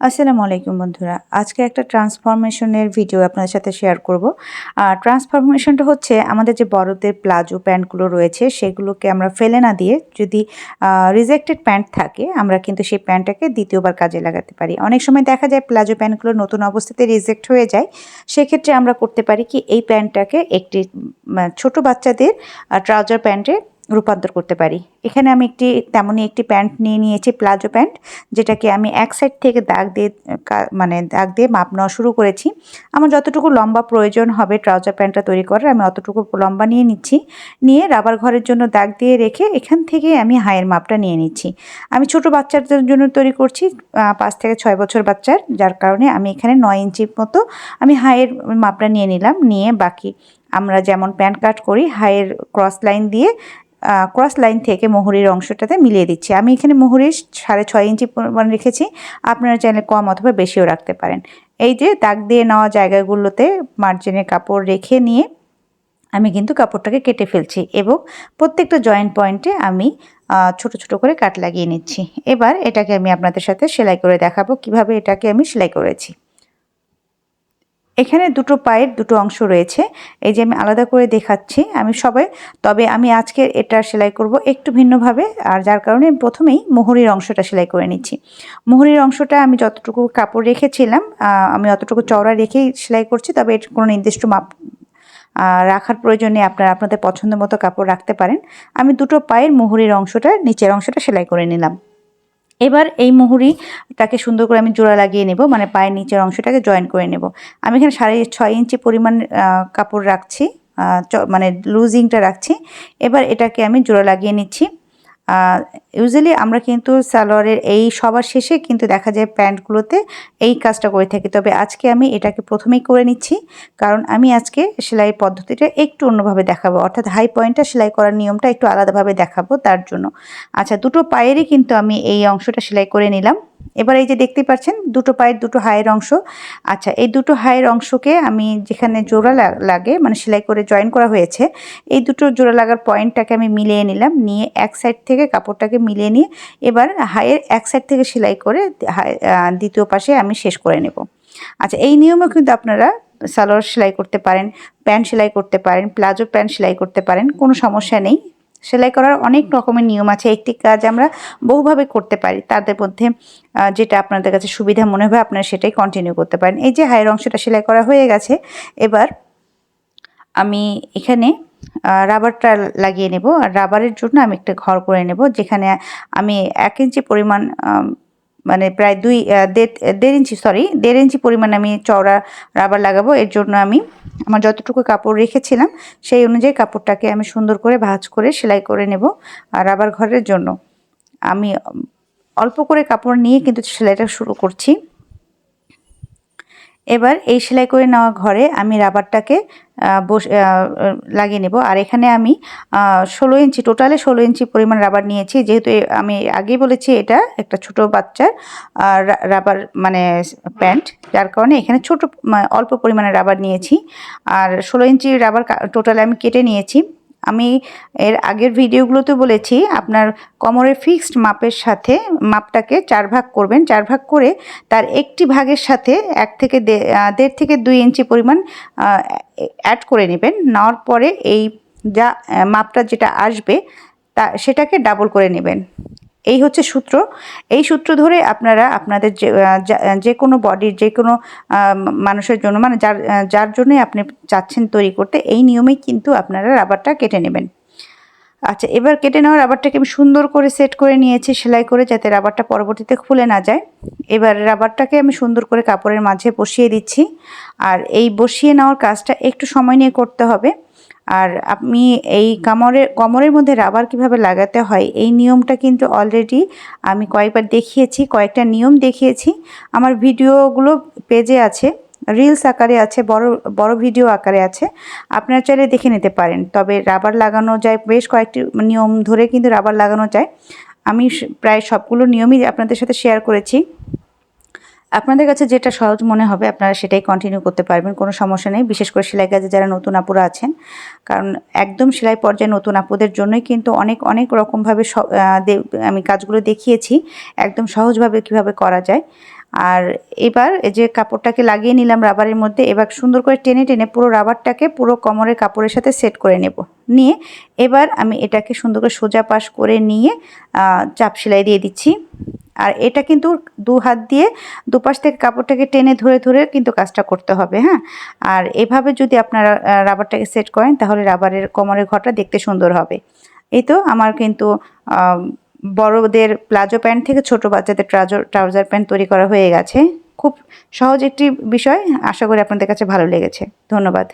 আসসালামু আলাইকুম বন্ধুরা। আজকে একটা ট্রান্সফরমেশনের ভিডিও আপনাদের সাথে শেয়ার করব। আর ট্রান্সফরমেশনটা হচ্ছে আমাদের যে বড়দের প্লাজো প্যান্টগুলো রয়েছে, সেগুলোকে আমরা ফেলে না দিয়ে যদি রিজেক্টেড প্যান্ট থাকে, আমরা কিন্তু সেই প্যান্টটাকে দ্বিতীয়বার কাজে লাগাতে পারি। অনেক সময় দেখা যায় প্লাজো প্যান্টগুলো নতুন অবস্থাতে রিজেক্ট হয়ে যায়। সেক্ষেত্রে আমরা করতে পারি কি, এই প্যান্টটাকে একটি ছোট বাচ্চাদের ট্রাউজার প্যান্টে রূপান্তর করতে পারি। এখানে আমি একটি, তেমনই একটি প্যান্ট নিয়ে নিয়েছি, প্লাজো প্যান্ট, যেটাকে আমি এক সাইড থেকে দাগ দিয়ে মানে দাগ দিয়ে মাপ নেওয়া শুরু করেছি। আমার যতটুকু লম্বা প্রয়োজন হবে ট্রাউজার প্যান্টটা তৈরি করার, আমি অতটুকু লম্বা নিয়ে নিচ্ছি। নিয়ে রাবার ঘরের জন্য দাগ দিয়ে রেখে এখান থেকে আমি হায়ের মাপটা নিয়ে নিচ্ছি। আমি ছোট বাচ্চাদের জন্য তৈরি করছি পাঁচ থেকে ছয় বছর বাচ্চার, যার কারণে আমি এখানে নয় ইঞ্চি মতো আমি হায়ের মাপটা নিয়ে নিলাম। নিয়ে বাকি আমরা যেমন প্যান্ট কাট করি, হায়ের ক্রস লাইন দিয়ে ক্রস লাইন থেকে মোহরির অংশটাতে মিলিয়ে দিচ্ছি। আমি এখানে মোহরির সাড়ে ছয় ইঞ্চি পরিমাণ রেখেছি। আপনারা চাইলে কম অথবা বেশিও রাখতে পারেন। এই যে দাগ দিয়ে নেওয়া জায়গাগুলোতে মার্জিনের কাপড় রেখে নিয়ে আমি কিন্তু কাপড়টাকে কেটে ফেলছি এবং প্রত্যেকটা জয়েন্ট পয়েন্টে আমি ছোট ছোট করে কাট লাগিয়ে নিচ্ছি। এবার এটাকে আমি আপনাদের সাথে সেলাই করে দেখাবো কীভাবে এটাকে আমি সেলাই করেছি। এখানে দুটো পায়ের দুটো অংশ রয়েছে। এই যে আমি আলাদা করে দেখাচ্ছি আমি সবাই, তবে আমি আজকে এটা সেলাই করব একটু ভিন্নভাবে, আর যার কারণে প্রথমেই মোহরির অংশটা সেলাই করে নিচ্ছি। মোহরির অংশটা আমি যতটুকু কাপড় রেখেছিলাম আমি অতটুকু চওড়া রেখেই সেলাই করছি, তবে এর কোনো নির্দিষ্ট মাপ রাখার প্রয়োজনে আপনারা আপনাদের পছন্দ মতো কাপড় রাখতে পারেন। আমি দুটো পায়ের মোহরির অংশটা, নিচের অংশটা সেলাই করে নিলাম। এবার এই মুহুরিটাকে সুন্দর করে আমি জোড়া লাগিয়ে নেব মানে পায়ের নিচের অংশটাকে জয়েন করে নেব। আমি এখানে সাড়ে ছয় ইঞ্চি পরিমাণ কাপড় রাখছি মানে লুজিংটা রাখছি। এবার এটাকে আমি জোড়া লাগিয়ে নিচ্ছি। ইউজুয়ালি আমরা কিন্তু সালোয়ারের এই সবার শেষে কিন্তু দেখা যায় প্যান্টগুলোতে এই কাজটা করে থাকি। তবে আজকে আমি এটাকে প্রথমেই করে নিচ্ছি, কারণ আমি আজকে সেলাই পদ্ধতিটা একটু অন্যভাবে দেখাবো। অর্থাৎ হাই পয়েন্টটা সেলাই করার নিয়মটা একটু আলাদাভাবে দেখাবো তার জন্য। আচ্ছা দুটো পায়েরই কিন্তু আমি এই অংশটা সেলাই করে নিলাম। এবার এই যে দেখতে পাচ্ছেন, দুটো পায়ের দুটো হায়ের অংশ। আচ্ছা এই দুটো হায়ের অংশকে আমি যেখানে জোড়া লাগে মানে সেলাই করে জয়েন করা হয়েছে, এই দুটো জোড়া লাগার পয়েন্টটাকে আমি মিলিয়ে নিলাম। নিয়ে এক সাইড থেকে কাপড়টাকে মিলিয়ে নিয়ে এবার হায়ের এক সাইড থেকে সেলাই করে দ্বিতীয় পাশে আমি শেষ করে নেব। আচ্ছা এই নিয়মেও কিন্তু আপনারা সালোয়ার সেলাই করতে পারেন, প্যান্ট সেলাই করতে পারেন, প্লাজো প্যান্ট সেলাই করতে পারেন, কোনো সমস্যা নেই। সেলাই করার অনেক রকমের নিয়ম আছে, একটি কাজ আমরা বহুভাবে করতে পারি, তাদের মধ্যে যেটা আপনাদের কাছে সুবিধা মনে হবে আপনারা সেটাই কন্টিনিউ করতে পারেন। এই যে হায়ের অংশটা সেলাই করা হয়ে গেছে, এবার আমি এখানে রাবারটা লাগিয়ে নেব। আর রাবারের জন্য আমি একটা ঘর করে নেব, যেখানে আমি এক ইঞ্চি পরিমাণ মানে প্রায় দুই দেড় ইঞ্চি সরি দেড় ইঞ্চি পরিমাণ আমি চওড়া রাবার লাগাবো। এর জন্য আমি আমার যতটুকু কাপড় রেখেছিলাম, সেই অনুযায়ী কাপড়টাকে আমি সুন্দর করে ভাঁজ করে সেলাই করে নেব, আর রাবার ঘরের জন্য। আমি অল্প করে কাপড় নিয়ে কিন্তু সেলাইটা শুরু করছি। এবার এই সেলাই করে নেওয়া ঘরে আমি রাবারটাকে বস লাগিয়ে নেব। আর এখানে আমি ষোলো ইঞ্চি, টোটালে ষোলো ইঞ্চি পরিমাণ রাবার নিয়েছি। যেহেতু আমি আগেই বলেছি এটা একটা ছোট বাচ্চার রাবার মানে প্যান্ট। যার কারণে এখানে ছোট অল্প পরিমাণে রাবার নিয়েছি। আর ষোলো ইঞ্চি রাবার টোটালে আমি কেটে নিয়েছি। আমি এর আগের ভিডিওগুলোতে বলেছি, আপনার কোমরের ফিক্সড মাপের সাথে মাপটাকে চার ভাগ করবেন। চার ভাগ করে তার একটি ভাগের সাথে এক থেকে দেড় থেকে দুই ইঞ্চি পরিমাণ অ্যাড করে নেবেন। নেওয়ার পরে এই যা মাপটা যেটা আসবে, তা, সেটাকে ডাবল করে নেবেন। এই হচ্ছে সূত্র। এই সূত্র ধরে আপনারা আপনাদের যে যে কোনো বডির যে কোনো মানুষের জন্য মানে যার যার জন্যই আপনি চাচ্ছেন তৈরি করতে, এই নিয়মেই কিন্তু আপনারা রাবারটা কেটে নেবেন। আচ্ছা এবার কেটে নেওয়া রাবারটাকে আমি সুন্দর করে সেট করে নিয়েছি, সেলাই করে যাতে রাবারটা পরবর্তীতে খুলে না যায়। এবার রাবারটাকে আমি সুন্দর করে কাপড়ের মাঝে বসিয়ে দিচ্ছি। আর এই বসিয়ে নেওয়ার কাজটা একটু সময় নিয়ে করতে হবে। আর আমি এই কামরের কমরের মধ্যে রাবার কীভাবে লাগাতে হয়, এই নিয়মটা কিন্তু অলরেডি আমি কয়েকবার দেখিয়েছি, কয়েকটা নিয়ম দেখিয়েছি। আমার ভিডিওগুলো পেজে আছে রিলস আকারে আছে, বড় বড় ভিডিও আকারে আছে। আপনারা চাইলে দেখে নিতে পারেন। তবে রাবার লাগানো যায়, বেশ কয়েকটি নিয়ম ধরে কিন্তু রাবার লাগানো যায়। আমি প্রায় সবগুলো নিয়মই আপনাদের সাথে শেয়ার করেছি। আপনাদের কাছে যেটা সহজ মনে হবে, আপনারা সেটাই কন্টিনিউ করতে পারবেন, কোনো সমস্যা নেই। বিশেষ করে সেলাই কাজে যারা নতুন আপুরা আছেন, কারণ একদম সেলাই পর্যায়ে নতুন আপুদের জন্যই কিন্তু অনেক অনেক রকমভাবে আমি কাজগুলো দেখিয়েছি, একদম সহজভাবে কীভাবে করা যায়। আর এবার এই যে কাপড়টাকে লাগিয়ে নিলাম রাবারের মধ্যে, এবার সুন্দর করে টেনে টেনে পুরো রাবারটাকে পুরো কোমরের কাপড়ের সাথে সেট করে নেব। নিয়ে এবার আমি এটাকে সুন্দর করে সোজা পাশ করে নিয়ে চাপ সেলাই দিয়ে দিচ্ছি। আর এটা কিন্তু দু হাত দিয়ে দুপাশ থেকে কাপড়টাকে টেনে ধরে ধরে কিন্তু কাজটা করতে হবে হ্যাঁ? আর এভাবে যদি আপনারা রাবারটাকে সেট করেন তাহলে রাবারের কোমরের ঘরটা দেখতে সুন্দর হবে। এই তো আমার কিন্তু বড়দের প্লাজো প্যান্ট থেকে ছোট বাচ্চাদের ট্রাউজার ট্রাউজার প্যান্ট তৈরি করা হয়ে গেছে। খুব সহজ একটি বিষয়, আশা করি আপনাদের কাছে ভালো লেগেছে। ধন্যবাদ।